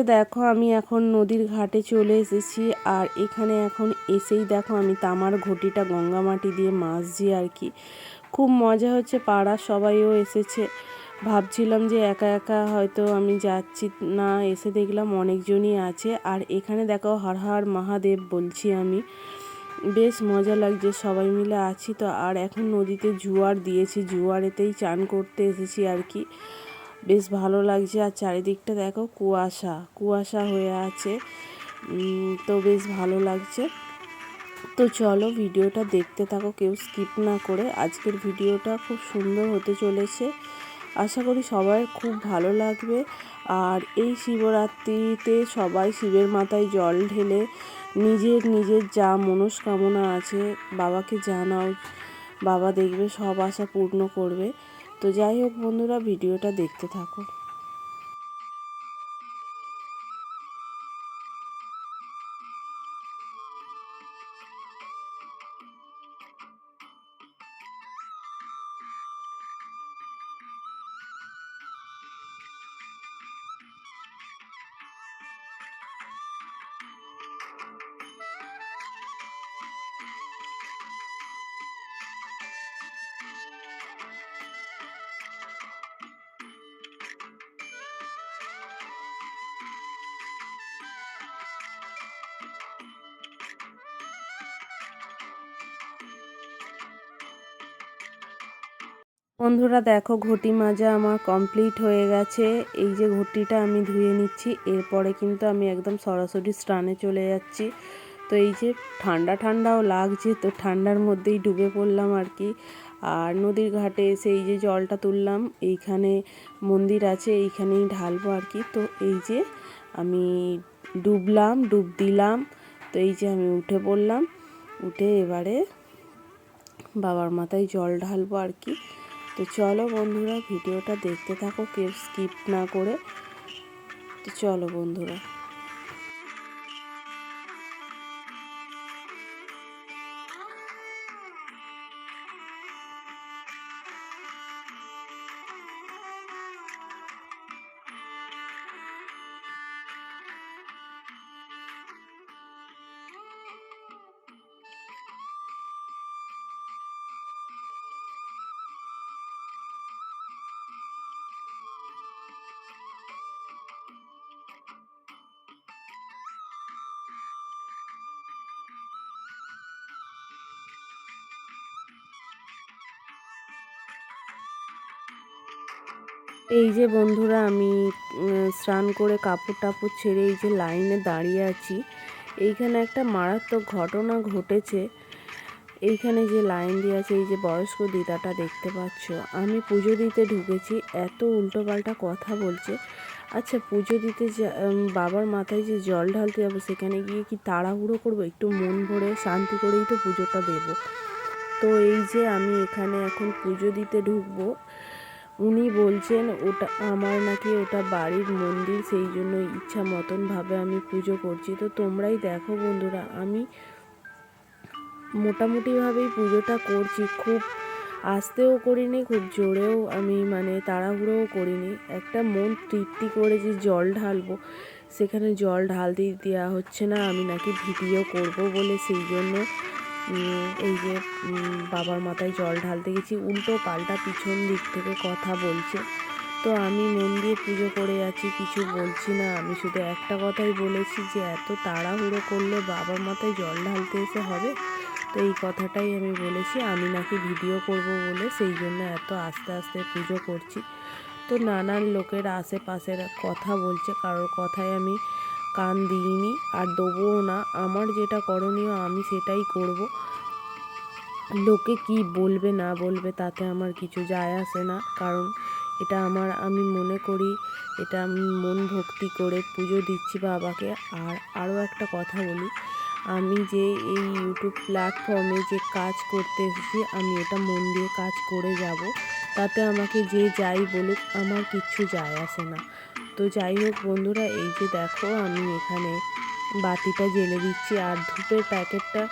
যে দেখো আমি এখন নদীর ঘাটে চলে এসেছি আর এখানে এখন এসেই দেখো আমি তামার ঘটিটা গঙ্গা মাটি দিয়ে মাছছি আর কি। খুব মজা হচ্ছে, পাড়ার সবাইও এসেছে। ভাবছিলাম যে একা একা হয়তো আমি যাচ্ছি না, এসে দেখলাম অনেকজনই আছে। আর এখানে দেখো হর হর মহাদেব বলছি আমি। বেশ মজা লাগছে, সবাই মিলে আছি তো। আর এখন নদীতে জোয়ার দিয়েছি, জোয়ারেতেই চান করতে এসেছি আর কি। বেশ ভালো লাগছে। আর চারিদিকটা দেখো কুয়াশা কুয়াশা হয়ে আছে। তো বেশ ভালো লাগছে। তো চলো ভিডিওটা দেখতে থাকো, কেউ স্কিপ না করে। আজকের ভিডিওটা খুব সুন্দর হতে চলেছে। আশা করি সবার খুব ভালো লাগবে। আর এই শিবরাত্রিতে সবাই শিবের মাথায় জল ঢেলে নিজের নিজের যা মনস্কামনা আছে বাবাকে জানাও। বাবা দেখবে সব আশা পূর্ণ করবে। তো যাই হোক বন্ধুরা ভিডিওটা দেখতে থাকো। বন্ধুরা দেখো, ঘটি মাজা আমার কমপ্লিট হয়ে গেছে। এই যে ঘটিটা আমি ধুয়ে নিচ্ছি, এরপরে কিন্তু আমি একদম সরাসরি স্নানে চলে যাচ্ছি। তো এই যে ঠান্ডা ঠান্ডাও লাগছে, তো ঠান্ডার মধ্যেই ডুবে পড়লাম আর কি। আর নদীর ঘাটে এসে এই যে জলটা তুললাম, এইখানে মন্দির আছে, এইখানেই ঢালবো আর কি। তো এই যে আমি ডুবলাম, ডুব দিলাম, তো এই যে আমি উঠে পড়লাম। উঠে এবারে বাবার মাথায় জল ঢালবো আর কি। তো চলো বন্ধুরা ভিডিওটা দেখতে থাকো কেউ স্কিপ না করে। তো চলো বন্ধুরা। এই যে বন্ধুরা আমি স্নান করে কাপড় টাপড় ছেড়ে এই যে লাইনে দাঁড়িয়ে আছি, এইখানে একটা মারাত্মক ঘটনা ঘটেছে। এইখানে যে লাইন দিয়ে আছে, এই যে বয়স্ক দিদাটা দেখতে পাচ্ছ। আমি পুজো দিতে ঢুকেছি, এত উল্টোপাল্টা কথা বলছে। আচ্ছা পুজো দিতে বাবার মাথায় যে জল ঢালতে যাব, সেখানে গিয়ে কি তাড়াহুড়ো করব? একটু মন ভরে শান্তি করেই তো পুজোটা দেবো। তো এই যে আমি এখানে এখন পুজো দিতে ঢুকবো উনি বলছেন, ওটা আমার নাকি ওটা বাড়ির মন্দির, সেই জন্য ইচ্ছা মতনভাবে আমি পুজো করছি। তো তোমরাই দেখো বন্ধুরা, আমি মোটামুটিভাবেই পুজোটা করছি। খুব আসতেও করিনি, খুব জোরেও আমি মানে তাড়াহুড়োও করিনি। একটা মন তৃপ্তি করে যে জল ঢালবো, সেখানে জল ঢালতে দেওয়া হচ্ছে না, আমি নাকি ভিডিও করব বলে সেই জন্য এই যে বাবার মাথায় জল ঢালতে গেছি, উল্টো পাল্টা পিছন দিক থেকে কথা বলছে। তো আমি মন দিয়ে পুজো করে আছি, কিছু বলছি না। আমি শুধু একটা কথাই বলেছি যে, এত তাড়াহুড়ো করলে বাবার মাথায় জল ঢালতে এসে হবে? তো এই কথাটাই আমি বলেছি, আমি নাকি ভিডিও করব বলে সেই জন্য এত আস্তে আস্তে পুজো করছি। তো নানান লোকের আশেপাশের কথা বলছে, কারোর কথায় আমি কান দিইনি আর দেবও না। আমার যেটা করণীয়, আমি সেটাই করব। লোকে কি বলবে, না বলবে, তাতে আমার কিছু যায় আসে না। কারণ এটা আমার, আমি মনে করি, এটা আমি মন ভক্তি করে পুজো দিচ্ছি বাবাকে। আর আরও একটা কথা বলি, আমি যে এই ইউটিউব প্ল্যাটফর্মে যে কাজ করতে এসেছি, আমি এটা মন দিয়ে কাজ করে যাব। তাতে আমাকে যে যাই বলুক, আমার কিচ্ছু যায় আসে না। তো যাই হোক বন্ধুরা, এই যে দেখো আমি এখানে বাতিটা জেলে দিচ্ছি আর ধূপের প্যাকেটটা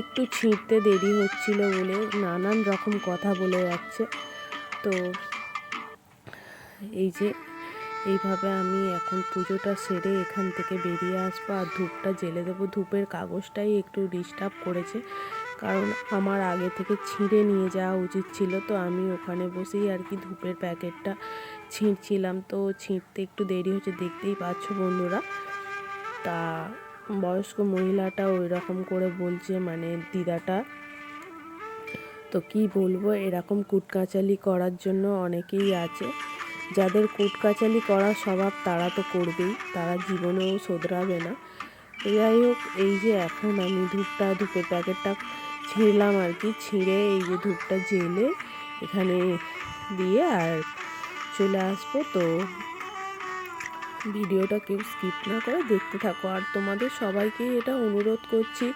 একটু ছিঁড়তে দেরি হচ্ছিল বলে নানান রকম কথা বলে যাচ্ছে। তো এই যে এইভাবে আমি এখন পুজোটা সেরে এখান থেকে বেরিয়ে আসব আর ধূপটা জেলে দেবো। ধূপের কাগজটাই একটু ডিস্টার্ব করেছে, কারণ আমার আগে থেকে ছিঁড়ে নিয়ে যাওয়া উচিত ছিল। তো আমি ওখানে বসেই আর কি ধূপের প্যাকেটটা ছিঁড়ছিলাম, তো ছিঁড়তে একটু দেরি হচ্ছে, দেখতেই পাচ্ছ বন্ধুরা। তা বয়স্ক মহিলাটা ওই রকম করে বলছে মানে দিদাটা। তো কি বলব, এরকম কুটকাচালি করার জন্য অনেকেই আছে। যাদের কুটকাচালি করার স্বভাব তারা তো করবেই, তারা জীবনেও শোধরাবে না। যাই হোক, এই যে এখন আমি ধূপটা, ধূপের প্যাকেটটা ছিঁড়লাম আর কি, ছিঁড়ে এই যে ধূপটা জেলে এখানে দিয়ে আর চলে আসব, তো ভিডিওটা কেউ স্কিপ না করে দেখতে থাকো। আর তোমাদের সবাইকেই এটা অনুরোধ করছি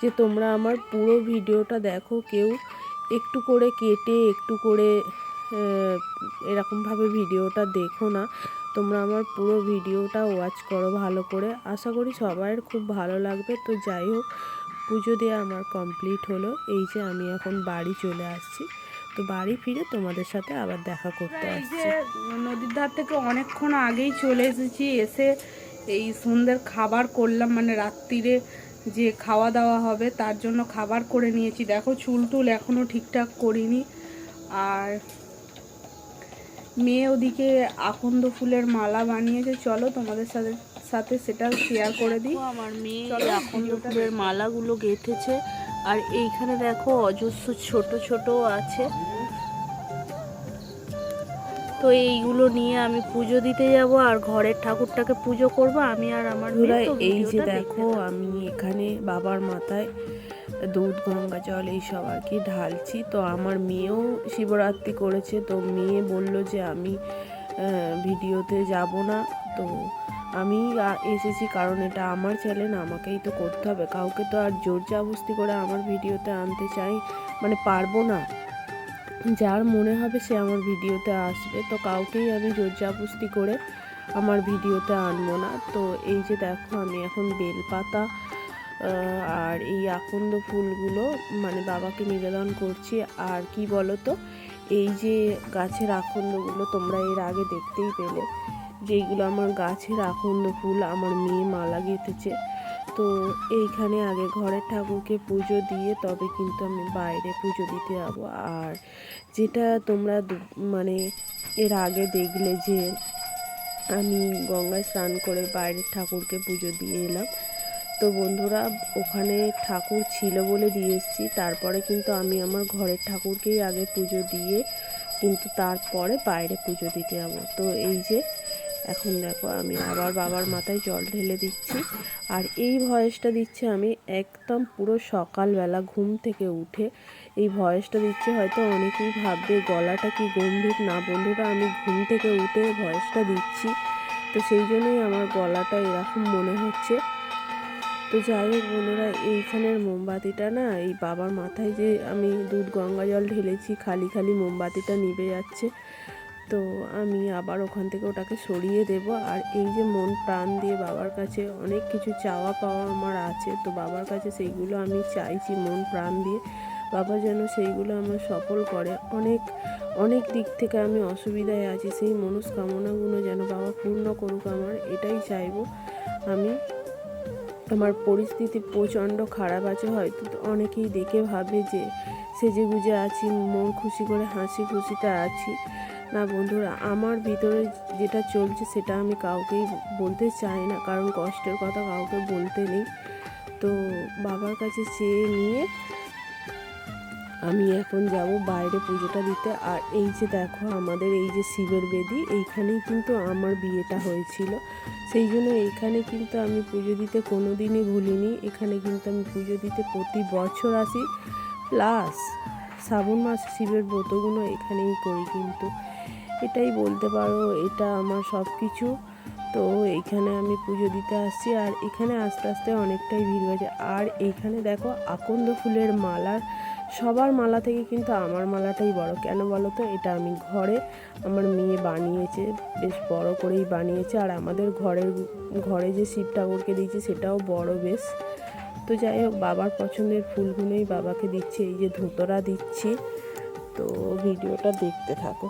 যে তোমরা আমার পুরো ভিডিওটা দেখো, কেউ একটু করে কেটে, একটু করে এরকমভাবে ভিডিওটা দেখো না। তোমরা আমার পুরো ভিডিওটা ওয়াচ করো ভালো করে। আশা করি সবাইয়ের খুব ভালো লাগবে। তো যাই হোক, পুজো দেওয়া আমার কমপ্লিট হলো। এই যে আমি এখন বাড়ি চলে আসছি। তো বাড়ি ফিরে তোমাদের সাথে আবার দেখা করতে আসছি। নদীর ধার থেকে অনেকক্ষণ আগেই চলে এসেছি এসে এই সন্ধ্যের খাবার করলাম মানে রাত্রিরে যে খাওয়া দাওয়া হবে তার জন্য খাবার করে নিয়েছি। দেখো চুল টুল এখনও ঠিকঠাক করিনি। আর মেয়ে ওদিকে আকন্দ ফুলের মালা বানিয়েছে। চলো তোমাদের সাথে সাথে সেটা শেয়ার করে দিই। আমার মেয়ে আকন্দ ফুলের মালাগুলো গেঁথেছে। আর এইখানে দেখো অজস্র ছোট ছোট আছে। তো এইগুলো নিয়ে আমি পুজো দিতে যাব আর ঘরের ঠাকুরটাকে পুজো করব। আমি আর আমার এই যে দেখো আমি এখানে বাবার মাথায় দুধ গঙ্গা জল এইসব আর কি ঢালছি। তো আমার মেয়েও শিবরাত্রি করেছে তো মেয়ে বলল যে আমি ভিডিওতে যাব না। তো আমি এসেছি কারণ এটা আমার চ্যানেল আমাকেই তো করতে হবে। কাউকে তো আর জোর জাবস্তি করে আমার ভিডিওতে আনতে চাই মানে পারব না। যার মনে হবে সে আমার ভিডিওতে আসবে, তো কাউকেই আমি জোর জাবস্তি করে আমার ভিডিওতে আনব না। তো এই যে দেখো, আমি এখন বেলপাতা আর এই আকন্দ ফুলগুলো মানে বাবাকে নিবেদন করছি। আর কি বলো তো এই যে গাছের আকন্দগুলো তোমরা এর আগে দেখতেই পেলে। যেইগুলো আমার গাছের আকন্দ ফুল আমার মেয়ে মালা গেঁথেছে। তো এইখানে আগে ঘরের ঠাকুরকে পুজো দিয়ে তবে কিন্তু আমি বাইরে পুজো দিতে যাব। আর যেটা তোমরা মানে এর আগে দেখলে যে আমি গঙ্গায় স্নান করে বাইরের ঠাকুরকে পুজো দিয়ে এলাম। তো বন্ধুরা, ওখানে ঠাকুর ছিল বলে দিয়ে এসেছি। তারপরে কিন্তু আমি আমার ঘরের ঠাকুরকেই আগে পুজো দিয়ে কিন্তু তারপরে বাইরে পুজো দিতে যাব। তো এই যে এখন দেখো আমি আবার বাবার মাথায় জল ঢেলে দিচ্ছি। আর এই ভয়েসটা দিচ্ছি আমি একদম পুরো সকালবেলা ঘুম থেকে উঠে। এই ভয়েসটা দিচ্ছি হয়তো অনেকেই ভাববে, গলাটা কি গম্ভীর? না বন্ধুরা, আমি ঘুম থেকে উঠে ভয়েসটা দিচ্ছি। তো সেই জন্যই আমার গলাটা এরকম মনে হচ্ছে। তো যাই হোক বন্ধুরা, এইখানের মোমবাতিটা না, এই বাবার মাথায় যে আমি দুধ গঙ্গা জল ঢেলেছি, খালি খালি মোমবাতিটা নিভে যাচ্ছে। তো আমি আবার ওখান থেকে ওটাকে সরিয়ে দেব। আর এই যে মন প্রাণ দিয়ে বাবার কাছে অনেক কিছু চাওয়া পাওয়া আমার আছে, তো বাবার কাছে সেইগুলো আমি চাইছি মন প্রাণ দিয়ে। বাবা যেন সেইগুলো আমার সফল করে। অনেক অনেক দিক থেকে আমি অসুবিধায় আছি, সেই মনস্কামনাগুলো যেন বাবা পূর্ণ করুক আমার, এটাই চাইব। আমি, আমার পরিস্থিতি প্রচণ্ড খারাপ আছে হয়তো অনেকেই দেখে ভাবে যে সেজে গুজে আছি, মন খুশি করে হাসি খুশিতে আছি। না বন্ধুরা, আমার ভিতরে যেটা চলছে সেটা আমি কাউকেই বলতে চাই না, কারণ কষ্টের কথা কাউকে বলতে নেই। তো বাবার কাছে চেয়ে নিয়ে আমি এখন যাব বাইরে পুজোটা দিতে। আর এই যে দেখো আমাদের এই যে শিবের বেদি, এইখানেই কিন্তু আমার বিয়েটা হয়েছিল। সেই জন্য এইখানে কিন্তু আমি পুজো দিতে কোনো দিনই ভুলিনি। এখানে কিন্তু আমি পুজো দিতে প্রতি বছর আসি। প্লাস শ্রাবণ মাস শিবের ব্রতগুলো এখানেই করি কিন্তু। এটাই বলতে পারো, এটা আমার সব কিছু তো এইখানে আমি পুজো দিতে আসছি আর এখানে আস্তে আস্তে অনেকটাই ভিড় হয়েছে আর এইখানে দেখো আকন্দ ফুলের মালার সবার মালা থেকে কিন্তু আমার মালাটাই বড়। কেন বলো তো? এটা আমি ঘরে আমার মেয়ে বানিয়েছে, বেশ বড় করেই বানিয়েছে। আর আমাদের ঘরের ঘরে যে শিব ঠাকুরকে দিয়েছে সেটাও বড় বেশ। তো যাই হোক, বাবার পছন্দের ফুলগুলোই বাবাকে দিচ্ছি, এই যে ধুতরা দিচ্ছি। তো ভিডিওটা দেখতে থাকো।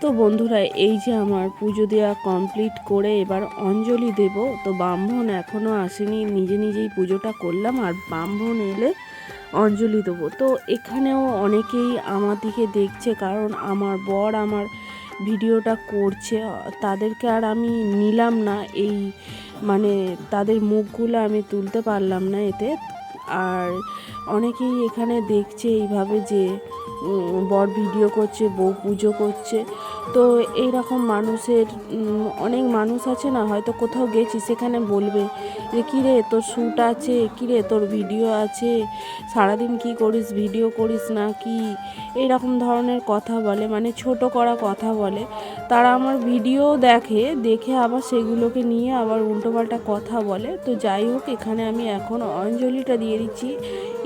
তো বন্ধুরা, এই যে আমার পুজো দেওয়া কমপ্লিট করে এবার অঞ্জলি দেব। তো ব্রাহ্মণ এখনও আসেনি, নিজে নিজেই পুজোটা করলাম আর ব্রাহ্মণ এলে অঞ্জলি দেবো। তো এখানেও অনেকেই আমার দিকে দেখছে, কারণ আমার বর আমার ভিডিওটা করছে। তাদেরকে আর আমি নিলাম না, এই মানে তাদের মুখগুলো আমি তুলতে পারলাম না এতে। আর অনেকেই এখানে দেখছে এইভাবে যে বর ভিডিও করছে বউ পুজো করছে। তো এই রকম মানুষের অনেক মানুষ আছে না, হয়তো কোথাও গেছি, সেখানে বলবে যে, কিরে, তোর শ্যুট আছে? কিরে, তোর ভিডিও আছে? সারাদিন কি করিস? ভিডিও করিস না কি? এই রকম ধরনের কথা বলে মানে ছোট করা কথা বলে। তারা আমার ভিডিও দেখে দেখে আবার সেগুলোকে নিয়ে আবার উল্টোপাল্টা কথা বলে। তো যাই হোক, এখানে আমি এখন অঞ্জলিটা দিয়ে দিচ্ছি।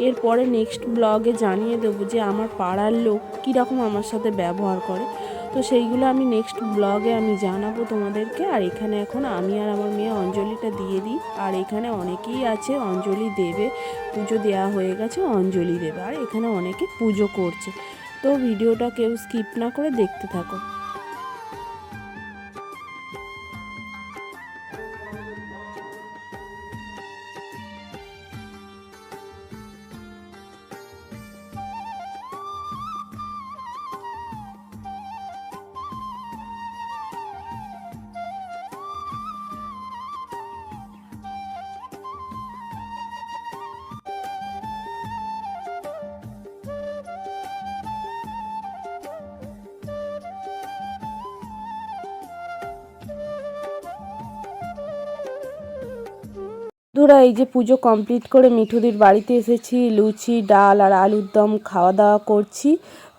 এরপরে নেক্সট ব্লগে জানিয়ে দেবো যে, আমার পাড়ার লোক কীরকম আমার সাথে ব্যবহার করে। তো সেইগুলো আমি নেক্সট ব্লগে আমি জানাব তোমাদেরকে। আর এখানে এখন আমি আর আমার মেয়ে অঞ্জলিটা দিয়ে দিই। আর এখানে অনেকেই আছে, অঞ্জলি দেবে, পুজো দেওয়া হয়ে গেছে, অঞ্জলি দেবে। আর এখানে অনেকে পুজো করছে। তো ভিডিওটা কেউ স্কিপ না করে দেখতে থাকো। ধরা এই যে পুজো কমপ্লিট করে মিঠুদির বাড়িতে এসেছি। লুচি, ডাল আর আলুর দম খাওয়া দাওয়া করছি।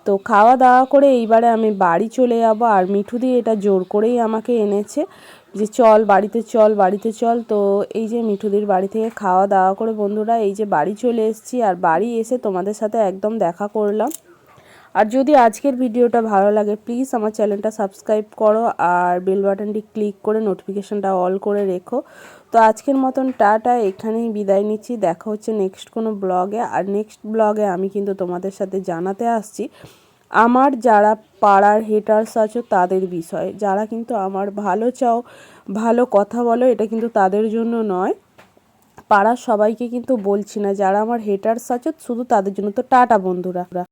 তো খাওয়া দাওয়া করে এইবারে আমি বাড়ি চলে যাব আর মিঠুদি এটা জোর করেই আমাকে এনেছে যে চল বাড়িতে চল বাড়িতে চল। তো এই যে মিঠুদির বাড়ি থেকে খাওয়া দাওয়া করে বন্ধুরা, এই যে বাড়ি চলে এসেছি আর বাড়ি এসে তোমাদের সাথে একদম দেখা করলাম। আর যদি আজকের ভিডিওটা ভালো লাগে প্লিজ আমার চ্যানেলটা সাবস্ক্রাইব করো আর বেল বাটনটি ক্লিক করে নোটিফিকেশনটা অল করে রেখো। তো আজকের মতন টাটা, এখানেই বিদায় নিচ্ছি। দেখা হচ্ছে নেক্সট কোনো ব্লগে আর নেক্সট ব্লগে আমি কিন্তু তোমাদের সাথে জানাতে আসছি, আমার যারা পাড়ার হেটার্স আছো তাদের বিষয়ে। যারা কিন্তু আমার ভালো চাও, ভালো কথা বলো, এটা কিন্তু তাদের জন্য নয়। পাড়ার সবাইকে কিন্তু বলছি না, যারা আমার হেটার্স আছো, শুধু তাদের জন্য। তো টাটা বন্ধুরা।